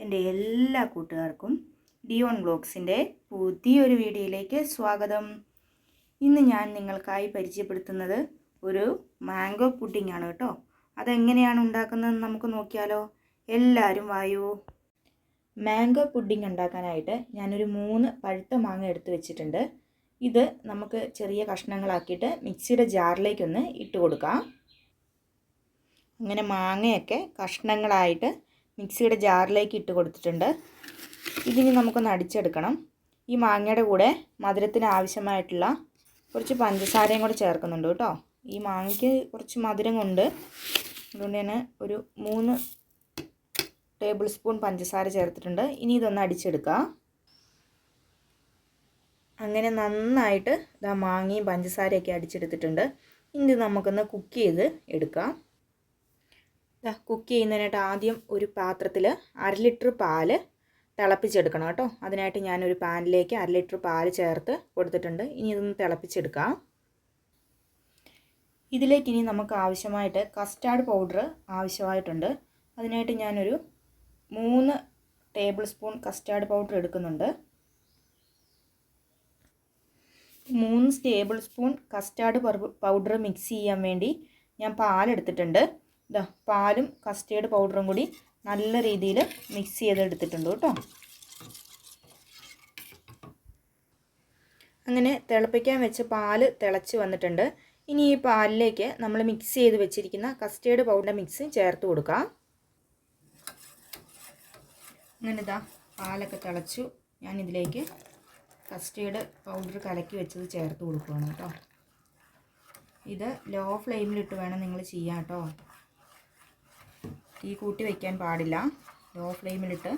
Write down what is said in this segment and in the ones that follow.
എന്റെ എല്ലാ കൂട്ടുകാർക്കും ഡിയോൺ ബ്ലോഗ്സിന്റെ പുതിയൊരു വീഡിയോയിലേക്ക് സ്വാഗതം. ഇന്ന് ഞാൻ നിങ്ങൾക്കായി പരിചയപ്പെടുത്തുന്നത് ഒരു മാംഗോ പുഡിംഗ് ആണ് കേട്ടോ. അതെങ്ങനെയാണ് ഉണ്ടാക്കുന്നതെന്ന് നമുക്ക് നോക്കിയാലോ. എല്ലാവരും വായു. മാംഗോ പുഡിംഗ് ഉണ്ടാക്കാനായിട്ട് ഞാനൊരു മൂന്ന് പഴുത്ത മാങ്ങ എടുത്തു വെച്ചിട്ടുണ്ട്. ഇത് നമുക്ക് ചെറിയ കഷ്ണങ്ങളാക്കിയിട്ട് മിക്സിയുടെ ജാറിലേക്കൊന്ന് ഇട്ട് കൊടുക്കാം. അങ്ങനെ മാങ്ങയൊക്കെ കഷ്ണങ്ങളായിട്ട് മിക്സിയുടെ ജാറിലേക്ക് ഇട്ട് കൊടുത്തിട്ടുണ്ട്. ഇതിനി നമുക്കൊന്ന് അടിച്ചെടുക്കണം. ഈ മാങ്ങയുടെ കൂടെ മധുരത്തിന് ആവശ്യമായിട്ടുള്ള കുറച്ച് പഞ്ചസാരയും കൂടെ ചേർക്കുന്നുണ്ട് കേട്ടോ. ഈ മാങ്ങയ്ക്ക് കുറച്ച് മധുരം കൊണ്ട് അതുകൊണ്ട് തന്നെ ഒരു മൂന്ന് ടേബിൾ സ്പൂൺ പഞ്ചസാര ചേർത്തിട്ടുണ്ട്. ഇനി ഇതൊന്ന് അടിച്ചെടുക്കുക. അങ്ങനെ നന്നായിട്ട് ഇതാ മാങ്ങയും പഞ്ചസാരയൊക്കെ അടിച്ചെടുത്തിട്ടുണ്ട്. ഇനി നമുക്കൊന്ന് കുക്ക് ചെയ്ത് എടുക്കാം. കുക്ക് ചെയ്യുന്നതിനായിട്ട് ആദ്യം ഒരു പാത്രത്തിൽ അര ലിറ്റർ പാൽ തിളപ്പിച്ചെടുക്കണം കേട്ടോ. അതിനായിട്ട് ഞാനൊരു പാനിലേക്ക് അര ലിറ്റർ പാൽ ചേർത്ത് കൊടുത്തിട്ടുണ്ട്. ഇനി ഇതൊന്ന് തിളപ്പിച്ചെടുക്കാം. ഇതിലേക്ക് ഇനി നമുക്ക് ആവശ്യമായിട്ട് കസ്റ്റാർഡ് പൗഡർ ആവശ്യമായിട്ടുണ്ട്. അതിനായിട്ട് ഞാനൊരു മൂന്ന് ടേബിൾ സ്പൂൺ കസ്റ്റാർഡ് പൗഡർ എടുക്കുന്നുണ്ട്. മൂന്ന് tablespoon custard powder mix ചെയ്യാൻ വേണ്ടി ഞാൻ പാലെടുത്തിട്ടുണ്ട്. ഇതാ പാലും കസ്റ്റേർഡ് പൗഡറും കൂടി നല്ല രീതിയിൽ മിക്സ് ചെയ്തെടുത്തിട്ടുണ്ട് കേട്ടോ. അങ്ങനെ തിളപ്പിക്കാൻ വെച്ച് പാൽ തിളച്ച് വന്നിട്ടുണ്ട്. ഇനി ഈ പാലിലേക്ക് നമ്മൾ മിക്സ് ചെയ്ത് വെച്ചിരിക്കുന്ന കസ്റ്റേർഡ് പൗഡർ മിക്സ് ചേർത്ത് കൊടുക്കാം. അങ്ങനെ ഇതാ പാലൊക്കെ തിളച്ചു. ഞാൻ ഇതിലേക്ക് കസ്റ്റേർഡ് പൗഡർ കലക്കി വെച്ചത് ചേർത്ത് കൊടുക്കുകയാണ് കേട്ടോ. ഇത് ലോ ഫ്ലെയിമിലിട്ട് വേണം നിങ്ങൾ ചെയ്യാം കേട്ടോ. തീ കൂട്ടി വയ്ക്കാൻ പാടില്ല. ലോ ഫ്ലെയിമിലിട്ട്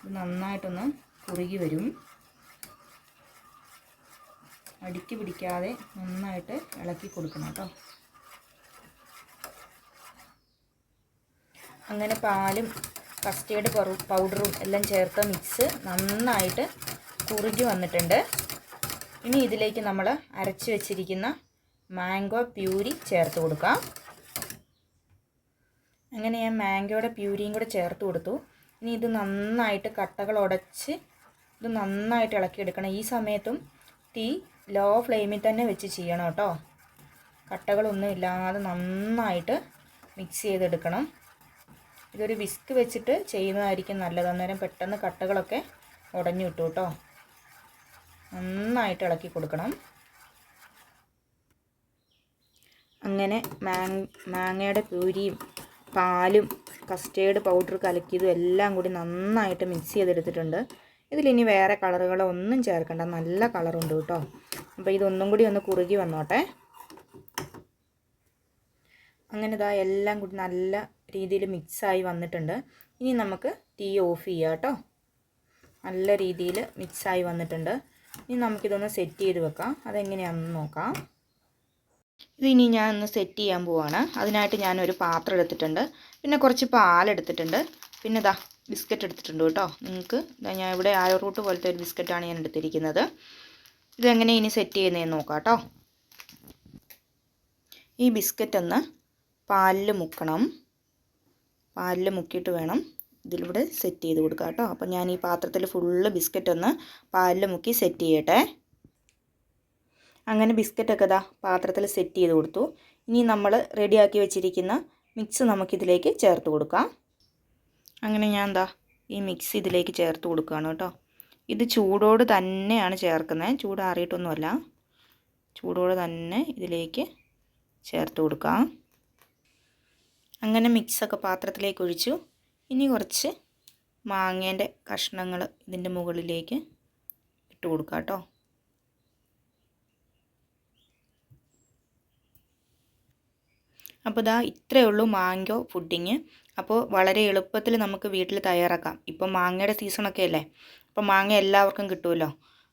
ഇത് നന്നായിട്ടൊന്ന് കുറുകി വരും. അടുക്കി പിടിക്കാതെ നന്നായിട്ട് ഇളക്കി കൊടുക്കണം കേട്ടോ. അങ്ങനെ പാലും കസ്റ്റേർഡ് പൗഡറും എല്ലാം ചേർത്ത് മിക്സ് നന്നായിട്ട് കുറുകി വന്നിട്ടുണ്ട്. ഇനി ഇതിലേക്ക് നമ്മൾ അരച്ച് വെച്ചിരിക്കുന്ന മാംഗോ പ്യൂരി ചേർത്ത് കൊടുക്കാം. അങ്ങനെ ഞാൻ മാംഗോയുടെ പ്യൂരിയും കൂടെ ചേർത്ത് കൊടുത്തു. ഇനി ഇത് നന്നായിട്ട് കട്ടകൾ ഉടച്ച് ഇത് നന്നായിട്ട് ഇളക്കിയെടുക്കണം. ഈ സമയത്തും തീ ലോ ഫ്ലെയിമിൽ തന്നെ വെച്ച് ചെയ്യണം കേട്ടോ. കട്ടകളൊന്നും ഇല്ലാതെ നന്നായിട്ട് മിക്സ് ചെയ്തെടുക്കണം. ഇതൊരു വിസ്ക് വെച്ചിട്ട് ചെയ്യുന്നതായിരിക്കും നല്ലത്. അന്നേരം പെട്ടെന്ന് കട്ടകളൊക്കെ ഉടഞ്ഞു കിട്ടും കേട്ടോ. നന്നായിട്ട് ഇളക്കി കൊടുക്കണം. അങ്ങനെ മാങ് മാങ്ങയുടെ പ്യൂരിയും പാലും കസ്റ്റേർഡ് പൗഡർ കലക്കിയതും എല്ലാം കൂടി നന്നായിട്ട് മിക്സ് ചെയ്തെടുത്തിട്ടുണ്ട്. ഇതിലിനി വേറെ കളറുകളോ ഒന്നും ചേർക്കണ്ട. നല്ല കളറുണ്ട് കേട്ടോ. അപ്പോൾ ഇതൊന്നും കൂടി ഒന്ന് കുറുകി വന്നോട്ടെ. അങ്ങനെ ഇതാ എല്ലാം കൂടി നല്ല രീതിയിൽ മിക്സായി വന്നിട്ടുണ്ട്. ഇനി നമുക്ക് തീ ഓഫ് ചെയ്യാം കേട്ടോ. നല്ല രീതിയിൽ മിക്സായി വന്നിട്ടുണ്ട്. ഇനി നമുക്കിതൊന്ന് സെറ്റ് ചെയ്ത് വെക്കാം. അതെങ്ങനെയാണെന്ന് നോക്കാം. ഇതിനി ഞാൻ ഒന്ന് സെറ്റ് ചെയ്യാൻ പോവാണ്. അതിനായിട്ട് ഞാനൊരു പാത്രം എടുത്തിട്ടുണ്ട്. പിന്നെ കുറച്ച് പാലെടുത്തിട്ടുണ്ട് പിന്നെ ഇതാ ബിസ്ക്കറ്റ് എടുത്തിട്ടുണ്ട് കേട്ടോ. നിങ്ങൾക്ക് ഞാൻ ഇവിടെ ആയോ റൂട്ട് പോലത്തെ ഒരു ബിസ്ക്കറ്റാണ് ഞാൻ എടുത്തിരിക്കുന്നത്. ഇതെങ്ങനെ ഇനി സെറ്റ് ചെയ്യുന്നതെന്ന് നോക്കാം കേട്ടോ. ഈ ബിസ്ക്കറ്റ് ഒന്ന് പാലിൽ മുക്കണം. പാലിൽ മുക്കിയിട്ട് വേണം ഇതിലൂടെ സെറ്റ് ചെയ്ത് കൊടുക്കാം കേട്ടോ. അപ്പോൾ ഞാൻ ഈ പാത്രത്തിൽ ഫുള്ള് ബിസ്ക്കറ്റ് ഒന്ന് പാലിൽ മുക്കി സെറ്റ് ചെയ്യട്ടെ. അങ്ങനെ ബിസ്ക്കറ്റൊക്കെ ഇതാ പാത്രത്തിൽ സെറ്റ് ചെയ്ത് കൊടുത്തു. ഇനി നമ്മൾ റെഡിയാക്കി വെച്ചിരിക്കുന്ന മിക്സ് നമുക്കിതിലേക്ക് ചേർത്ത് കൊടുക്കാം. അങ്ങനെ ഞാൻ എന്താ ഈ മിക്സ് ഇതിലേക്ക് ചേർത്ത് കൊടുക്കുകയാണ് കേട്ടോ. ഇത് ചൂടോട് തന്നെയാണ് ചേർക്കുന്നത്. ചൂടാറിയിട്ടൊന്നുമല്ല ചൂടോട് തന്നെ ഇതിലേക്ക് ചേർത്ത് കൊടുക്കാം. അങ്ങനെ മിക്സൊക്കെ പാത്രത്തിലേക്ക് ഒഴിച്ചു. ഇനി കുറച്ച് മാങ്ങേന്റെ കഷ്ണങ്ങൾ ഇതിന്റെ മുകളിലേക്ക് ഇട്ട് കൊടുക്കാം കേട്ടോ. അപ്പോൾ ഇതാ ഇത്രയേ ഉള്ളൂ മാങ്കോ പുഡിങ്. അപ്പോൾ വളരെ എളുപ്പത്തിൽ നമുക്ക് വീട്ടിൽ തയ്യാറാക്കാം. ഇപ്പോൾ മാങ്ങയുടെ സീസണൊക്കെ അല്ലേ? അപ്പോൾ മാങ്ങ എല്ലാവർക്കും കിട്ടുമല്ലോ?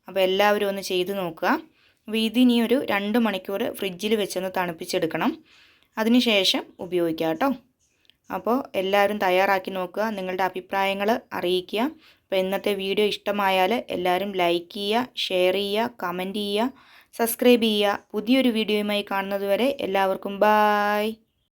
അപ്പോൾ എല്ലാവരും ഒന്ന് ചെയ്ത് നോക്കുക. അപ്പോൾ ഇതിനി ഒരു രണ്ട് മണിക്കൂർ ഫ്രിഡ്ജിൽ വെച്ചൊന്ന് തണുപ്പിച്ചെടുക്കണം. അതിനുശേഷം ഉപയോഗിക്കാം കേട്ടോ. അപ്പോൾ എല്ലാവരും തയ്യാറാക്കി നോക്കുക. നിങ്ങളുടെ അഭിപ്രായങ്ങൾ അറിയിക്കുക. അപ്പോൾ ഇന്നത്തെ വീഡിയോ ഇഷ്ടമായാൽ എല്ലാവരും ലൈക്ക് ചെയ്യുക ഷെയർ ചെയ്യുക കമന്റ് ചെയ്യുക സബ്സ്ക്രൈബ് ചെയ്യുക. പുതിയൊരു വീഡിയോയുമായി കാണുന്നതുവരെ എല്ലാവർക്കും ബായ്.